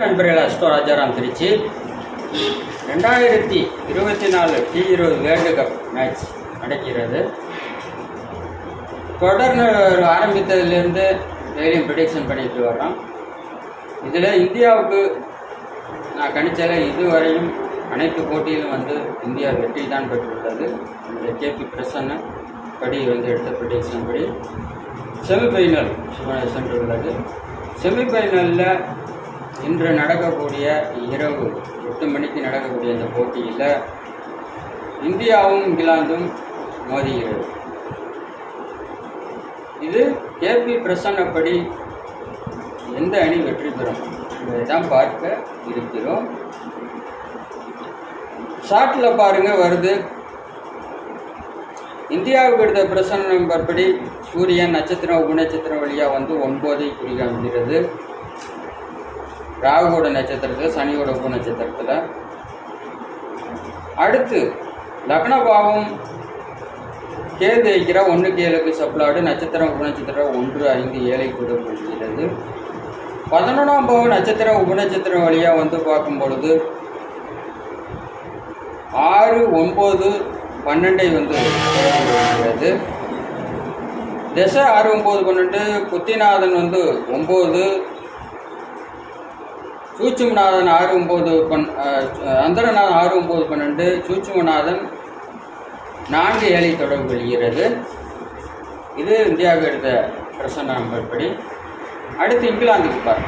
நண்பர்கள் அஸ்டோ ராஜாராம் திருச்சி. ரெண்டாயிரத்தி இருபத்தி நாலு டி இருபது வேர்ல்டு கப் மேட்ச் நடக்கிறது. தொடர் ஆரம்பித்ததுலேருந்து டெய்லியும் ப்ரிடிக்ஷன் பண்ணிட்டு வரோம் இதில் இந்தியாவுக்கு நான் கணிச்சல இதுவரையும் அனைத்து போட்டியிலும் வந்து இந்தியா வெற்றி தான் பெற்றுள்ளது இந்த கேபி பிரசன்ன படி வந்து எடுத்த ப்ரிடிக்ஷன் படி. செமிஃபைனல் சென்றுள்ளது. செமிஃபைனலில் இன்று நடக்கக்கூடிய இரவு எட்டு மணிக்கு நடக்கக்கூடிய இந்த போட்டியில் இந்தியாவும் இங்கிலாந்தும் மோதுகிறது. இது கேபி பிரசன்னப்படி எந்த அணி வெற்றி பெறும் இதைதான் பார்க்க இருக்கிறோம். ஷார்ட்டில் பாருங்க வருது. இந்தியாவுக்கு எடுத்த பிரசன்னம் பற்படி படி சூரியன் நட்சத்திரம் உபநட்சத்திரம் வழியாக வந்து ஒன்பதை குறிக்காமிக்கிறது ராகுவோட நட்சத்திரத்தில் சனியோட உப நட்சத்திரத்தில். அடுத்து லக்னபாவம். கேது வைக்கிற ஒன்று கேளுக்கு சப்ளாடு நட்சத்திரம் உபநட்சத்திரம் ஒன்று ஐந்து ஏழை கூட கொள்கிறது பதினொன்றாம் பாவம் நட்சத்திரம் உபநட்சத்திரம் வழியாக வந்து பார்க்கும் பொழுது ஆறு ஒம்பது பன்னெண்டை வந்து வருகிறது திசை ஆறு ஒம்பது பன்னெண்டு புத்திநாதன் வந்து ஒம்பது சூட்சுமநாதன் ஆறு ஒம்பது பன் அந்தரநாதன் ஆறு ஒம்பது பன்னெண்டு சூட்சுமநாதன் நான்கு ஏழை தொடர்பு கொள்கிறது. இது இந்தியாவுக்கு எடுத்த பிரசன்ன நம்பர் படி. அடுத்து இங்கிலாந்துக்கு பாரு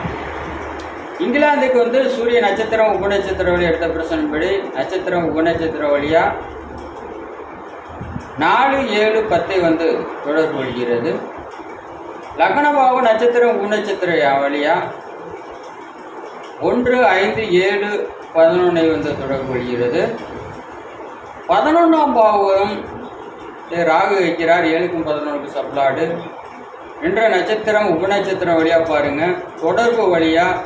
இங்கிலாந்துக்கு வந்து சூரிய நட்சத்திரம் உபநட்சத்திர வழி எடுத்த பிரசனப்படி நட்சத்திரம் உபநட்சத்திர வழியாக நாலு ஏழு பத்தை வந்து தொடர்பு கொள்கிறது. லக்னபாவு நட்சத்திரம் உபநட்சத்திர வழியாக ஒன்று ஐந்து ஏழு பதினொன்றை வந்து தொடர்பு கொள்கிறது பதினொன்றாம் பாவம் ராகு வைக்கிறார் ஏழுக்கும் பதினொன்றுக்கு சப்ளாடு. என்ற நட்சத்திரம் உபநட்சத்திரம் வழியாக பாருங்கள் தொடர்பு வழியாக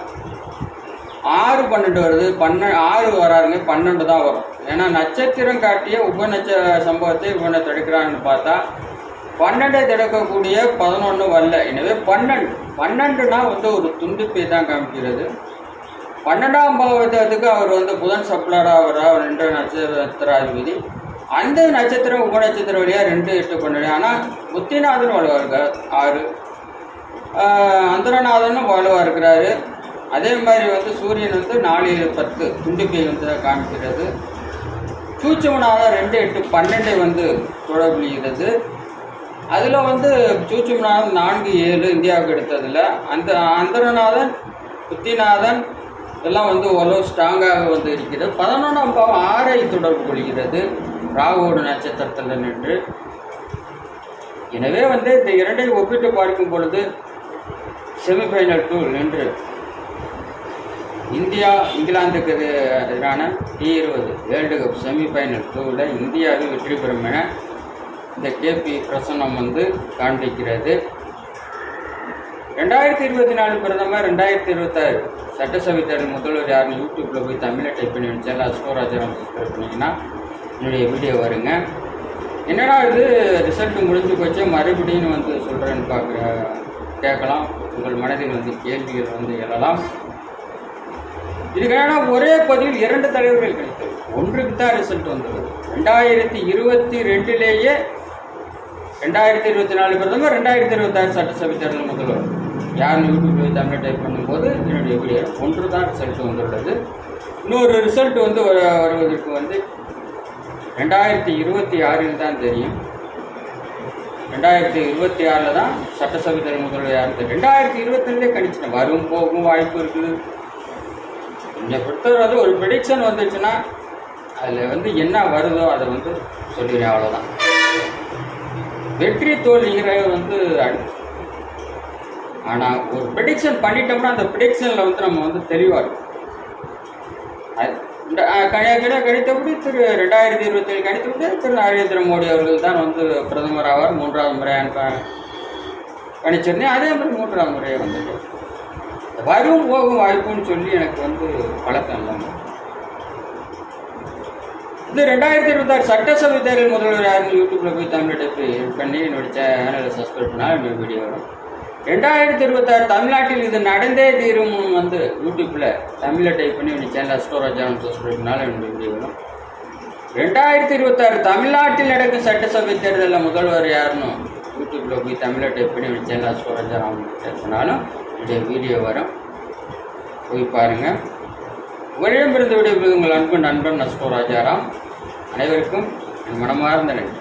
ஆறு பன்னெண்டு வருது. பன்ன ஆறு வராருங்க. பன்னெண்டு தான் வரும். ஏன்னா நட்சத்திரம் காட்டிய உபநட்ச சம்பவத்தை இவனை தடுக்கிறான்னு பார்த்தா பன்னெண்டை தடுக்கக்கூடிய பதினொன்று வரல. எனவே பன்னெண்டு பன்னெண்டுனா வந்து ஒரு துண்டிப்பை தான் காமிக்கிறது. பன்னெண்டாம் பாவத்துக்கு அவர் வந்து புதன் சப்ளாடா வர்றார். ரெண்டு நட்சத்திராதிபதி. அந்த நட்சத்திரம் உபநட்சத்திர வழியாக ரெண்டு எட்டு பன்னெண்டு. ஆனால் புத்திநாதன் வலுவாக இருக்கார். ஆறு. அந்தரநாதனும் வலுவாக இருக்கிறாரு. அதே மாதிரி வந்து சூரியன் வந்து நாலு ஏழு பத்து துண்டிப்பை வந்து காமிக்கிறது சூட்சுமநாதன் ரெண்டு எட்டு பன்னெண்டை வந்து தொடர்புகிறது அதில் வந்து சூட்சுமநாதன் நான்கு ஏழு இந்தியாவுக்கு எடுத்ததில் அந்த அந்தரநாதன் புத்திநாதன் எல்லாம் வந்து ஓரளவு ஸ்ட்ராங்காக வந்து இருக்கிறது. பதினொன்றாம் பாவம் ஆறை தொடர்பு கொள்கிறது. ராகுவோட நட்சத்திரத்தில் நின்று. எனவே வந்து இந்த இரண்டையும் ஒப்பிட்டு பார்க்கும் பொழுது செமிஃபைனல் டூ நின்று. இந்தியா இங்கிலாந்துக்கு எதிர- எதிரான டி இருபது வேர்ல்டு கப் செமிஃபைனல் டூவில் இந்தியாவை வெற்றி பெறும் என இந்த கேபி பிரசன்னம் வந்து காண்பிக்கிறது. ரெண்டாயிரத்தி இருபத்தி நாலு பிரதமர் ரெண்டாயிரத்தி இருபத்தாறு சட்டசபை தேர்தல் முதல்வர் யாருன்னு யூடியூப்பில் போய் தமிழை டைப் பண்ணி வச்சால அஸ்வராஜாரம் சப்ஸ்கிரைப் பண்ணிங்கன்னா என்னுடைய வீடியோ வருங்க. என்னடா இது? ரிசல்ட் முடிஞ்சு போச்சு மறுபடியும் வந்து சொல்கிறேன்னு பார்க்குற கேட்கலாம். உங்கள் மனதில் வந்து கேள்விகள் வந்து எழலாம். இதுக்கான ஒரே பதிவில் இரண்டு தலைவர்கள் கிடைத்தது. ஒன்றுக்கு தான் ரிசல்ட் வந்தது. ரெண்டாயிரத்தி இருபத்தி ரெண்டுலேயே ரெண்டாயிரத்தி இருபத்தி நாலு பிரதமர் ரெண்டாயிரத்தி இருபத்தாறு சட்டசபை தேர்தல் முதல்வர். யாருன்னு யூடியூப் தமிழ் டைப் பண்ணும்போது என்னுடைய வீடியோ ஒன்று தான் ரிசல்ட் வந்துள்ளது இன்னொரு ரிசல்ட் வந்து வருவதற்கு வந்து ரெண்டாயிரத்தி இருபத்தி ஆறில் தான் தெரியும். ரெண்டாயிரத்தி இருபத்தி ஆறில் தான் சட்டசபை தேர்தல் முதல்வர் யாருன்னு ரெண்டாயிரத்தி இருபத்திலே கணிச்சிட்டேன் வரும் போகும் வாய்ப்பு இருக்குது. இங்கே பொறுத்தவரை வந்து ஒரு ப்ரெடிக்ஷன் வந்துச்சுன்னா அதில் வந்து என்ன வருதோ அதை வந்து சொல்லிடுறேன் அவ்வளோதான் வெற்றி தோல்விங்கிறது வந்து ஆனால் ஒரு ப்ரிடிக்ஷன் பண்ணிட்டோம்னா அந்த ப்ரெடிக்ஷனில் வந்து நம்ம வந்து தெளிவாக இருக்கும். அது கணித்தபடி திரு ரெண்டாயிரத்தி இருபத்தேழு கணித்தபடி திரு நரேந்திர மோடி அவர்கள் தான் வந்து பிரதமர் ஆவார். மூன்றாவது முறையான கணிச்சிருந்தேன். அதே மாதிரி மூன்றாவது முறையை வந்துட்டு வரும் போகும் வாய்ப்புன்னு சொல்லி எனக்கு வந்து பழக்கம் இல்லாமல் இது ரெண்டாயிரத்தி இருபத்தாறு சட்டசபை தேர்தல் முதல்வர் யாருன்னு யூடியூப்பில் போய் தமிழ் டைப் பண்ணி என்னோட சேனலை சப்ஸ்கிரைப் பண்ணால் என்னோட வீடியோ வரும். ரெண்டாயிரத்தி இருபத்தாறு தமிழ்நாட்டில் இது நடந்தே தீரும் வந்து யூடியூப்பில் தமிழில் டைப் பண்ணி உங்கள் சேனல் அஸ்டோராஜான்னு சொல்கிறதுனால என்னுடைய வீடியோ வரும். ரெண்டாயிரத்தி இருபத்தாறு தமிழ்நாட்டில் நடக்கும் சட்டசபை தேர்தலில் முதல்வர் யாருன்னு யூடியூப்பில் போய் தமிழில் டைப் பண்ணி உங்கள் சேனல் அஸ்டோராஜாராம் சொன்னாலும் என்னுடைய வீடியோ வரும். போய் பாருங்கள் உங்களிடமிருந்து விடைபெறுவது உங்கள் அன்பு நண்பன் நஸ்கோ ராஜாராம். அனைவருக்கும் என் மனமார்ந்த நன்றி.